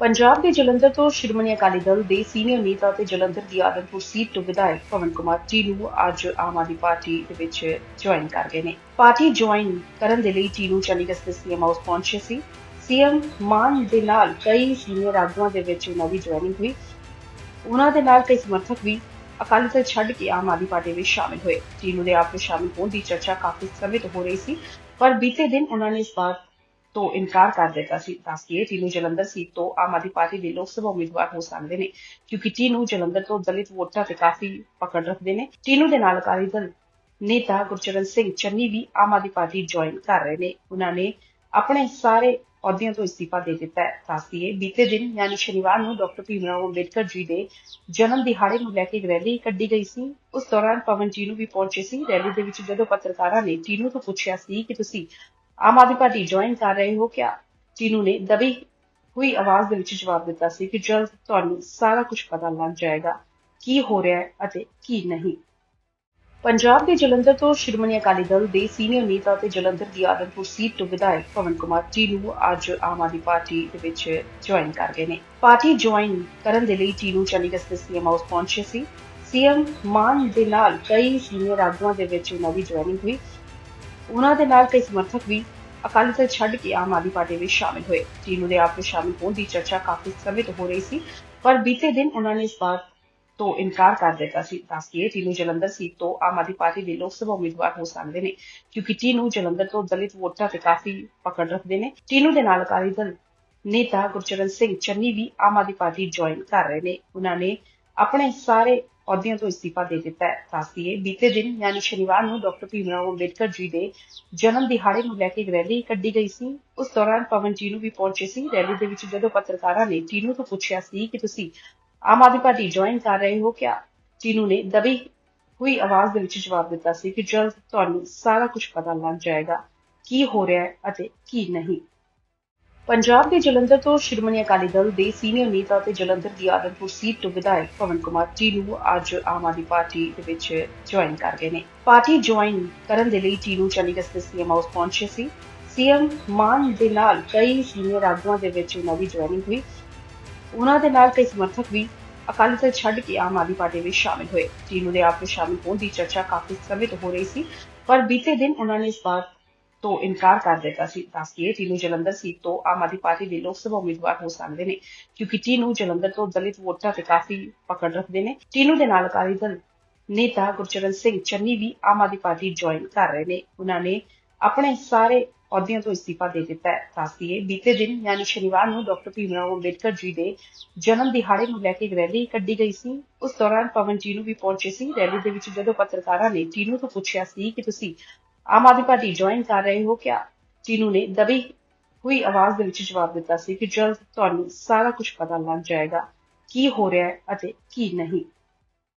ਪੰਜਾਬ ਦੇ ਜਲੰਧਰ ਤੋਂ ਸ਼੍ਰੋਮਣੀ ਅਕਾਲੀ ਦਲ ਦੇ ਸੀਨੀਅਰ ਨੇਤਾ ਤੇ ਜਲੰਧਰ ਦੀ ਆਦਮਪੁਰ ਸੀਟ ਤੋਂ ਵਿਧਾਇਕ ਪਵਨ ਕੁਮਾਰ ਟੀਨੂ ਅੱਜ ਆਮ ਆਦਮੀ ਪਾਰਟੀ ਦੇ ਵਿੱਚ ਜੁਆਇਨ ਕਰ ਗਏ ਨੇ। ਪਾਰਟੀ ਜੁਆਇਨ ਕਰਨ ਦੇ ਲਈ ਟੀਨੂ ਚੰਡੀਗੜ੍ਹ ਦੇ ਸੀਐਮ ਹਾਊਸ ਪਹੁੰਚੇ ਸੀ। ਸੀਐਮ ਮਾਨ ਦੇ ਨਾਲ ਕਈ ਸੀਨੀਅਰ ਆਗੂਆਂ ਦੇ ਵਿੱਚ ਉਹਨਾਂ ਦੀ ਜੁਆਇਨਿੰਗ ਹੋਈ। ਉਹਨਾਂ ਦੇ ਨਾਲ ਕਈ ਸਮਰਥਕ ਵੀ ਅਕਾਲੀ ਦਲ ਛੱਡ ਕੇ ਆਮ ਆਦਮੀ ਪਾਰਟੀ ਵਿੱਚ ਸ਼ਾਮਿਲ ਹੋਏ। ਟੀਨੂ ਦੇ ਆਪ ਵਿੱਚ ਸ਼ਾਮਿਲ ਹੋਣ ਦੀ ਚਰਚਾ ਕਾਫੀ ਸਮੇਂ ਤੋਂ ਹੋ ਰਹੀ ਸੀ। ਪਰ ਬੀਤੇ ਦਿਨ ਉਹਨਾਂ ਨੇ ਇਸ ਬਾਤ ਤੋਂ ਇਨਕਾਰ ਕਰ ਦਿੱਤਾ ਸੀ। ਦੱਸਦੀਏ ਟੀਨੂ ਜਲੰਧਰ ਸੀਟ ਤੋਂ ਆਮ ਆਦਮੀ ਪਾਰਟੀ ਦੇ ਲੋਕ ਸਭਾ ਉਮੀਦਵਾਰ ਹੋ ਸਕਦੇ ਨੇ, ਕਿਉਂਕਿ ਟੀਨੂ ਜਲੰਧਰ ਤੋਂ ਦਲਿਤ ਵੋਟਰਾਂ ਤੇ ਕਾਫੀ ਪਕੜ ਰੱਖਦੇ ਨੇ। ਟੀਨੂ ਦੇ ਨਾਲ ਅਕਾਲੀ ਦਲ ਨੇਤਾ ਗੁਰਚਰਨ ਸਿੰਘ ਚੰਨੀ ਵੀ ਆਮ ਆਦਮੀ ਪਾਰਟੀ ਜੁਆਇਨ ਕਰ ਰਹੇ ਨੇ। ਉਹਨਾਂ ਨੇ ਆਪਣੇ ਸਾਰੇ ਅਹੁਦਿਆਂ ਤੋਂ ਅਸਤੀਫਾ ਦੇ ਦਿੱਤਾ ਹੈ। ਦੱਸਦੀਏ ਬੀਤੇ ਦਿਨ, ਯਾਨੀ ਸ਼ਨੀਵਾਰ ਨੂੰ ਡਾਕਟਰ ਭੀਮ ਭੀਮਰਾਓ ਅੰਬੇਡਕਰ ਜੀ ਦੇ ਜਨਮ ਦਿਹਾੜੇ ਨੂੰ ਲੈ ਕੇ ਰੈਲੀ ਕੱਢੀ ਗਈ ਸੀ। ਉਸ ਦੌਰਾਨ ਪਵਨ ਜੀ ਨੂੰ ਵੀ ਪਹੁੰਚੇ ਸੀ। ਰੈਲੀ ਦੇ ਵਿੱਚ ਜਦੋਂ ਪੱਤਰਕਾਰਾਂ ਨੇ ਟੀਨੂ ਤੋਂ ਪੁੱਛਿਆ ਸੀ ਕਿ ਤੁਸੀਂ ਆਮ ਆਦਮੀ ਪਾਰਟੀ ਜੁਆਇਨ ਕਰ ਰਹੇ ਹੋ ਕਿਆ ਟੀਨੂ ਨੇ ਦਬੀ ਹੋਈ ਆਵਾਜ਼ ਦੇ ਵਿੱਚ ਜਵਾਬ ਦਿੱਤਾ ਸੀ ਕਿ ਜਲਦ ਤੁਹਾਨੂੰ ਸਾਰਾ ਕੁਝ ਪਤਾ ਲੱਗ ਜਾਏਗਾ, ਕੀ ਹੋ ਰਿਹਾ ਹੈ ਅਤੇ ਕੀ ਨਹੀਂ। ਪੰਜਾਬ ਦੇ ਜਲੰਧਰ ਤੋਂ ਸ਼੍ਰੋਮਣੀ ਅਕਾਲੀ ਦਲ ਦੇ ਸੀਨੀਅਰ ਨੇਤਾ ਤੇ ਜਲੰਧਰ ਦੀ ਆਦਮਪੁਰ ਸੀਟ ਤੋਂ ਵਿਧਾਇਕ ਪਵਨ ਕੁਮਾਰ ਟੀਨੂ ਅੱਜ ਆਮ ਆਦਮੀ ਪਾਰਟੀ ਦੇ ਵਿੱਚ ਜੁਆਇਨ ਕਰ ਗਏ ਨੇ। ਪਾਰਟੀ ਜੁਆਇਨ ਕਰਨ ਦੇ ਲਈ ਟੀਨੂ ਚੰਡੀਗੜ੍ਹ ਦੇ ਸੀਐਮ ਹਾਊਸ ਪਹੁੰਚੇ ਸੀ। ਸੀਐਮ ਮਾਨ ਦੇ ਨਾਲ ਕਈ ਸੀਨੀਅਰ ਆਗੂਆਂ ਦੇ ਵਿੱਚ ਉਹਨਾਂ ਦੀ ਜੁਆਇਨਿੰਗ ਹੋਈ। ਉਹਨਾਂ ਦੇ ਨਾਲ ਕਈ ਸਮਰਥਕ ਵੀ ਅਕਾਲੀ ਦਲ ਛੱਡ ਕੇ ਆਮ ਆਦਮੀ ਪਾਰਟੀ ਵਿੱਚ ਸ਼ਾਮਿਲ ਹੋਏ। ਟੀਨੂ ਦੇ ਆਪ ਵਿੱਚ ਸ਼ਾਮਿਲ ਹੋਣ ਦੀ ਚਰਚਾ ਕਾਫੀ ਸਮੇਂ ਤੋਂ ਹੋ ਰਹੀ ਸੀ, ਪਰ ਬੀਤੇ ਦਿਨ ਉਹਨਾਂ ਨੇ ਇਸ ਬਾਤ ਤੋਂ ਇਨਕਾਰ ਕਰ ਦਿੱਤਾ ਸੀ। ਦੱਸਦੀਏ ਟੀਨੂ ਜਲੰਧਰ ਸੀਟ ਤੋਂ ਆਮ ਆਦਮੀ ਪਾਰਟੀ ਦੇ ਲੋਕ ਸਭਾ ਉਮੀਦਵਾਰ ਹੋ ਸਕਦੇ ਨੇ, ਕਿਉਂਕਿ ਟੀਨੂ ਜਲੰਧਰ ਤੋਂ ਦਲਿਤ ਵੋਟਰਾਂ ਤੇ ਕਾਫੀ ਪਕੜ ਰੱਖਦੇ ਨੇ। ਟੀਨੂ ਦੇ ਨਾਲ ਅਕਾਲੀ ਦਲ ਨੇਤਾ ਗੁਰਚਰਨ ਸਿੰਘ ਚੰਨੀ ਵੀ ਆਮ ਆਦਮੀ ਪਾਰਟੀ ਜੁਆਇਨ ਕਰ ਰਹੇ ਨੇ। ਉਹਨਾਂ ਨੇ ਆਪਣੇ ਸਾਰੇ ਅਹੁਦਿਆਂ ਤੋਂ ਅਸਤੀਫਾ ਦੇ ਦਿੱਤਾ ਹੈ। ਦੱਸਦੀਏ ਬੀਤੇ ਦਿਨ ਯਾਨੀ ਸ਼ਨੀਵਾਰ ਨੂੰ ਡਾਕਟਰ ਭੀਮਰਾਓ ਅੰਬੇਡਕਰ ਜੀ ਦੇ ਜਨਮ ਦਿਹਾੜੇ ਨੂੰ ਲੈ ਕੇ ਰੈਲੀ ਕੱਢੀ ਗਈ ਸੀ। ਉਸ ਦੌਰਾਨ ਪਵਨ ਜੀ ਨੂੰ ਵੀ ਪਹੁੰਚੇ ਸੀ। ਰੈਲੀ ਦੇ ਵਿੱਚ ਜਦੋਂ ਪੱਤਰਕਾਰਾਂ ਨੇ ਟੀਨੂ ਤੋਂ ਪੁੱਛਿਆ ਸੀ ਕਿ ਤੁਸੀਂ ਆਮ ਆਦਮੀ ਪਾਰਟੀ ਜੁਆਇਨ ਕਰ ਰਹੇ ਹੋ ਕਿਆ, ਟੀਨੂ ਨੇ ਦਬੀ ਹੋਈ ਆਵਾਜ਼ ਦੇ ਵਿੱਚ ਜਵਾਬ ਦਿੱਤਾ ਸੀ ਕਿ ਜਲਦ ਤੁਹਾਨੂੰ ਸਾਰਾ ਕੁਝ ਪਤਾ ਲੱਗ ਜਾਏਗਾ। ਕੀ ਹੋ ਰਿਹਾ ਹੈ ਅਤੇ ਕੀ ਨਹੀਂ। ਪੰਜਾਬ ਦੇ ਜਲੰਧਰ ਤੋਂ ਸ਼੍ਰੋਮਣੀ ਅਕਾਲੀ ਦਲ ਦੇ ਸੀਨੀਅਰ ਨੇਤਾ ਤੇ ਜਲੰਧਰ ਦੀ ਆਦਮਪੁਰ ਸੀਟ ਤੋਂ ਵਿਧਾਇਕ ਪਵਨ ਕੁਮਾਰ ਟੀਨੂ ਅੱਜ ਆਮ ਆਦਮੀ ਪਾਰਟੀ ਦੇ ਵਿੱਚ ਜੁਆਇਨ ਕਰ ਗਏ ਨੇ। ਪਾਰਟੀ ਜੁਆਇਨ ਕਰਨ ਦੇ ਲਈ ਟੀਨੂ ਚੰਡੀਗੜ੍ਹ ਦੇ ਸੀਐਮ ਹਾਊਸ ਪਹੁੰਚੇ ਸੀ। ਸੀਐਮ ਮਾਨ ਦੇ ਨਾਲ ਕਈ ਸੀਨੀਅਰ ਆਗੂਆਂ ਦੇ ਵਿੱਚ ਉਹਨਾਂ ਦੀ ਜੁਆਇਨਿੰਗ ਹੋਈ। ਉਹਨਾਂ ਦੇ ਨਾਲ ਕਈ ਸਮਰਥਕ ਵੀ ਅਕਾਲੀ ਦਲ ਛੱਡ ਕੇ ਆਮ ਆਦਮੀ ਪਾਰਟੀ ਵਿੱਚ ਸ਼ਾਮਿਲ ਹੋਏ। ਟੀਨੂ ਦੇ ਆਪ ਵਿੱਚ ਸ਼ਾਮਿਲ ਹੋਣ ਦੀ ਚਰਚਾ ਕਾਫੀ ਸਮੇਂ ਤੋਂ ਹੋ ਰਹੀ ਸੀ, ਪਰ ਬੀਤੇ ਦਿਨ ਉਹਨਾਂ ਨੇ ਇਸ ਬਾਤ ਤੋਂ ਇਨਕਾਰ ਕਰ ਦਿੱਤਾ ਸੀ ਦੱਸਦੀਏ ਟੀਨੂ ਜਲੰਧਰ ਸੀਟ ਤੋਂ ਆਮ ਆਦਮੀ ਪਾਰਟੀ ਦੇ ਲੋਕ ਸਭਾ ਉਮੀਦਵਾਰ ਹੋ ਸਕਦੇ ਨੇ, ਕਿਉਂਕਿ ਟੀਨੂ ਜਲੰਧਰ ਤੋਂ ਦਲਿਤ ਵੋਟਰਾਂ ਤੇ ਕਾਫੀ ਪਕੜ ਰੱਖਦੇ ਨੇ। ਟੀਨੂ ਦੇ ਨਾਲ ਅਕਾਲੀ ਦਲ ਨੇਤਾ ਗੁਰਚਰਨ ਸਿੰਘ ਚੰਨੀ ਵੀ ਆਮ ਆਦਮੀ ਪਾਰਟੀ ਜੁਆਇਨ ਕਰ ਰਹੇ ਨੇ। ਉਹਨਾਂ ਨੇ ਆਪਣੇ ਸਾਰੇ ਅਹੁਦਿਆਂ ਤੋਂ ਅਸਤੀਫਾ ਦੇ ਦਿੱਤਾ ਹੈ। ਦੱਸਦੀਏ ਬੀਤੇ ਦਿਨ, ਯਾਨੀ ਸ਼ਨੀਵਾਰ ਨੂੰ ਡਾਕਟਰ ਭੀਮ ਭੀਮਰਾਓ ਅੰਬੇਡਕਰ ਜੀ ਦੇ ਜਨਮ ਦਿਹਾੜੇ ਨੂੰ ਲੈ ਕੇ ਰੈਲੀ ਕੱਢੀ ਗਈ ਸੀ। ਉਸ ਦੌਰਾਨ ਪਵਨ ਜੀ ਨੂੰ ਵੀ ਪਹੁੰਚੇ ਸੀ। ਰੈਲੀ ਦੇ ਵਿੱਚ ਜਦੋਂ ਪੱਤਰਕਾਰਾਂ ਨੇ ਟੀਨੂ ਤੋਂ ਪੁੱਛਿਆ ਸੀ ਕਿ ਤੁਸੀਂ ਆਮ ਆਦਮੀ ਪਾਰਟੀ ਜੁਆਇਨ ਕਰ ਰਹੇ ਹੋ ਕਿਆ? ਚੀਨੂ ਨੇ ਦਬੀ ਹੋਈ ਆਵਾਜ਼ ਦੇ ਵਿੱਚ ਜਵਾਬ ਦਿੱਤਾ ਸੀ ਕਿ ਜਲਦ ਤੁਹਾਨੂੰ ਸਾਰਾ ਕੁਝ ਪਤਾ ਲੱਗ ਜਾਏਗਾ। ਕੀ ਹੋ ਰਿਹਾ ਹੈ ਅਤੇ ਕੀ ਨਹੀਂ?